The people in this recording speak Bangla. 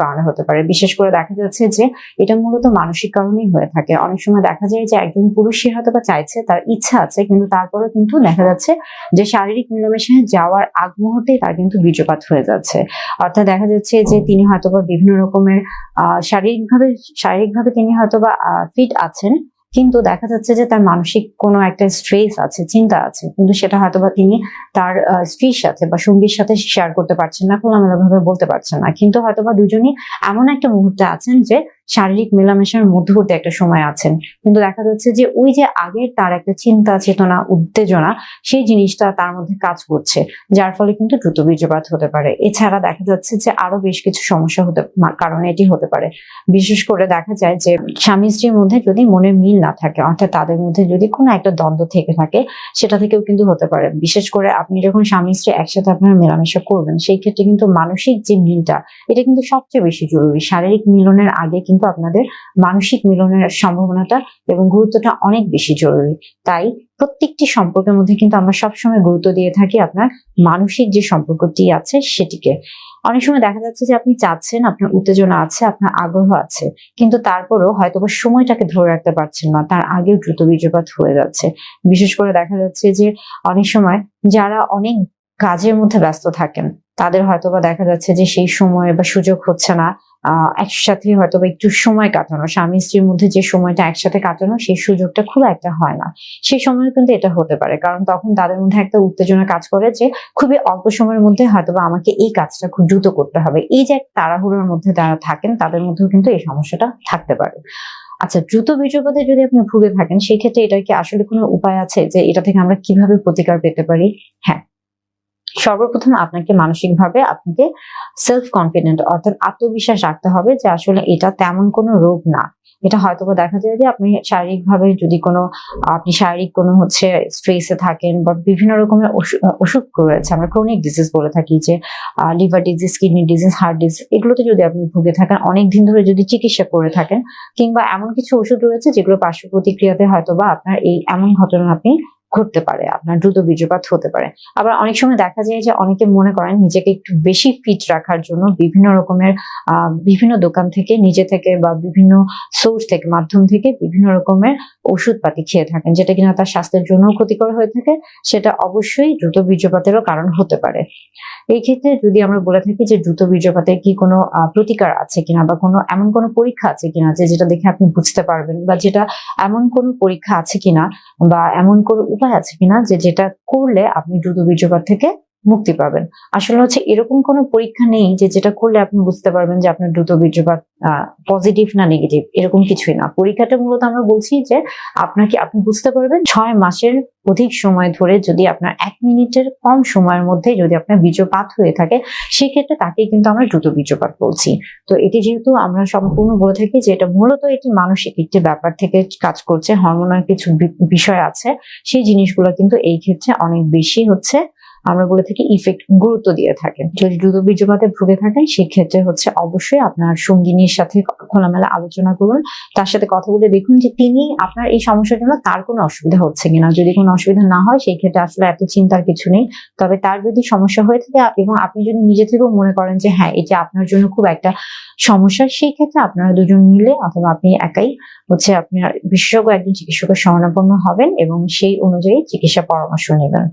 কারণে হতে পারে। বিশেষ করে দেখা যাচ্ছে যে এটা মূলত মানসিক কারণেই হয়ে থাকে। অনেক সময় দেখা যায় যে একজন পুরুষই হয়তো বা চাইছে, তার ইচ্ছা আছে, কিন্তু তারপরে কিন্তু দেখা যাচ্ছে যে শারীরিক মিলামেশায় যাওয়ার আগ মুহূর্তে তার কিন্তু বীর্যপাত হয়ে যাচ্ছে। অর্থাৎ দেখা যাচ্ছে যে তিনি হয়তো বা বিভিন্ন রকমের, আহ, শারীরিকভাবে শারীরিকভাবে তিনি হয়তো বা ফিট আছেন কিন্তু দেখা যাচ্ছে যে তার মানসিক কোনো একটা স্ট্রেস আছে, চিন্তা আছে, কিন্তু সেটা হয়তো বা তিনি তার স্ত্রীর সাথে বা সঙ্গীর সাথে শেয়ার করতে পারছেন না খোলামেলা ভাবে বলতে পারছেন না। কিন্তু হয়তো বা দুজনই এমন একটা মুহূর্তে আছেন যে শারীরিক মেলামেশার মধ্যবর্তী একটা সময় আছেন। কিন্তু দেখা যাচ্ছে যে ওই যে আগের তার একটা চিন্তা, চেতনা, উত্তেজনা, সেই জিনিসটা তার মধ্যে কাজ করছে, যার ফলে কিন্তু দ্রুত বীর্যপাত হতে পারে। এছাড়া দেখা যাচ্ছে যে আরও বেশ কিছু সমস্যা হতে কারণে এটি হতে পারে। বিশেষ করে দেখা যায় যে স্বামী স্ত্রীর মধ্যে যদি মনের মিল না থাকে, অর্থাৎ তাদের মধ্যে যদি কোনো একটা দ্বন্দ্ব থেকে থাকে, সেটা থেকেও কিন্তু হতে পারে। বিশেষ করে আপনি যখন স্বামী স্ত্রী একসাথে আপনার মেলামেশা করবেন, সেই ক্ষেত্রে কিন্তু মানসিক যে মিলটা, এটা কিন্তু সবচেয়ে বেশি জরুরি। শারীরিক মিলনের আগে কিন্তু আপনাদের মানসিক মিলনের সম্ভাবনাটা এবং গুরুত্বটা অনেক বেশি জরুরি। তাই প্রত্যেকটি সম্পর্কের মধ্যে কিন্তু আমরা সবসময় গুরুত্ব দিয়ে থাকি আপনার মানসিক যে সম্পর্কটি আছে সেটিকে। অনেক সময় দেখা যাচ্ছে যে আপনি চাচ্ছেন, আপনার উত্তেজনা আছে, আপনার আগ্রহ আছে, কিন্তু তারপরও হয়তো বা সময়টাকে ধরে রাখতে পারছেন না, তার আগেও দ্রুত বীর্যপাত হয়ে যাচ্ছে। বিশেষ করে দেখা যাচ্ছে যে অনেক সময় যারা অনেক কাজের মধ্যে ব্যস্ত থাকেন, তাদের হয়তো বা দেখা যাচ্ছে যে সেই সময় বা সুযোগ হচ্ছে না একসাথে হয়তো একটু সময় কাটানো, স্বামী স্ত্রীর মধ্যে যে সময়টা একসাথে কাটানো, সেই সুযোগটা খুব একটা হয় না। সেই সময় কিন্তু এটা হতে পারে, কারণ তখন তাদের মধ্যে একটা উত্তেজনা কাজ করে যে খুবই অল্প সময়ের মধ্যে হয়তো আমাকে এই কাজটা খুব দ্রুত করতে হবে। এই যে এক তাড়াহুড়োর মধ্যে তারা থাকেন, তাদের মধ্যেও কিন্তু এই সমস্যাটা থাকতে পারে। আচ্ছা দ্রুত বীর্যপাতে যদি আপনি ভুগে থাকেন সেই ক্ষেত্রে এটা কি আসলে কোনো উপায় আছে যে এটা থেকে আমরা কীভাবে প্রতিকার পেতে পারি? হ্যাঁ। সর্বপ্রথম আপনাকে মানসিকভাবে আপনাকে সেলফ কনফিডেন্ট অর্থাৎ আত্মবিশ্বাস রাখতে হবে যে আসলে এটা তেমন কোনো রোগ না। এটা হয়তো দেখা যায় যে আপনি শারীরিকভাবে যদি কোনো, আপনি শারীরিক কোনো হচ্ছে স্ট্রেসে থাকেন বা বিভিন্ন রকমের অসু- অসুখ রয়েছে, আমরা ক্রনিক ডিজিজ বলে থাকি যে liver disease kidney disease heart disease এগুলোতে যদি আপনি ভুগে থাকেন অনেক দিন ধরে যদি চিকিৎসা করে থাকেন, কিংবা এমন কিছু ওষুধ রয়েছে যেগুলো পার্শ্ব প্রতিক্রিয়াতে হয়তো বা আপনার এই এমন ঘটনা আপনি ঘটতে পারে, আপনার দ্রুত বীর্যপাত হতে পারে। আবার অনেক সময় দেখা যায় যে অনেকে মনে করেন নিজেকে একটু বেশি ফিট রাখার জন্য বিভিন্ন রকমের বিভিন্ন দোকান থেকে নিজে থেকে বা বিভিন্ন সোর্স থেকে, মাধ্যম থেকে বিভিন্ন রকমের ওষুধপাতি খেয়ে থাকেন, যেটা কিনা তার স্বাস্থ্যের জন্য ক্ষতিকর হয়ে থাকে, সেটা অবশ্যই দ্রুত বীর্যপাতেরও কারণ হতে পারে। এই ক্ষেত্রে যদি আমরা বলে থাকি যে দ্রুত বীর্যপাতের কি কোনো প্রতিকার আছে কিনা বা কোনো এমন কোনো পরীক্ষা আছে কিনা যে যেটা দেখে আপনি বুঝতে পারবেন বা যেটা এমন কোনো পরীক্ষা আছে কিনা বা এমন কোনো উপায় আছে কিনা যে যেটা করলে আপনি দ্রুত বীর্যপাত থেকে মুক্তি পাবেন। আসলে হচ্ছে এরকম কোনো পরীক্ষা নেই যে যেটা করলে আপনি বুঝতে পারবেন যে আপনার দ্রুত বীর্যপাত পজিটিভ না নেগেটিভ এরকম কিছুই না। পরীক্ষাটা মূলত আমরা বলছি যে আপনাকে, আপনি বুঝতে পারবেন ছয় মাসের অধিক সময় ধরে যদি আপনার এক মিনিটের কম সময়ের মধ্যে যদি আপনার বীর্যপাত হয়ে থাকে, সেক্ষেত্রে তাকে কিন্তু আমরা দ্রুত বীর্যপাত বলছি। তো এটি যেহেতু আমরা সম্পূর্ণ বলে থাকি যে এটা মূলত এটি মানসিক একটি ব্যাপার থেকে কাজ করছে হরমোনাল কিছু বিষয় আছে, সেই জিনিসগুলো কিন্তু এই ক্ষেত্রে অনেক বেশি হচ্ছে। আমরা বলে থাকি ইফেক্ট গুরুত্ব দিয়ে থাকেন। যদি দ্রুত বীর্যপাতে ভুগে থাকেন, সেক্ষেত্রে হচ্ছে অবশ্যই আপনার সঙ্গিনীর সাথে খোলামেলা আলোচনা করুন। তার সাথে কথা বলে দেখুন যে তিনি আপনার এই সমস্যার জন্য তার কোনো অসুবিধা হচ্ছে কিনা। যদি কোনো অসুবিধা না হয়, সেই ক্ষেত্রে আসলে এত চিন্তার কিছু নেই। তবে তার যদি সমস্যা হয়ে থাকে এবং আপনি যদি নিজে থেকেও মনে করেন যে হ্যাঁ এটা আপনার জন্য খুব একটা সমস্যা, সেই ক্ষেত্রে আপনারা দুজন মিলে অথবা আপনি একাই হচ্ছে আপনার বিশেষজ্ঞ একজন চিকিৎসকের শরণাপন্ন হবেন এবং সেই অনুযায়ী চিকিৎসা পরামর্শ নেবেন।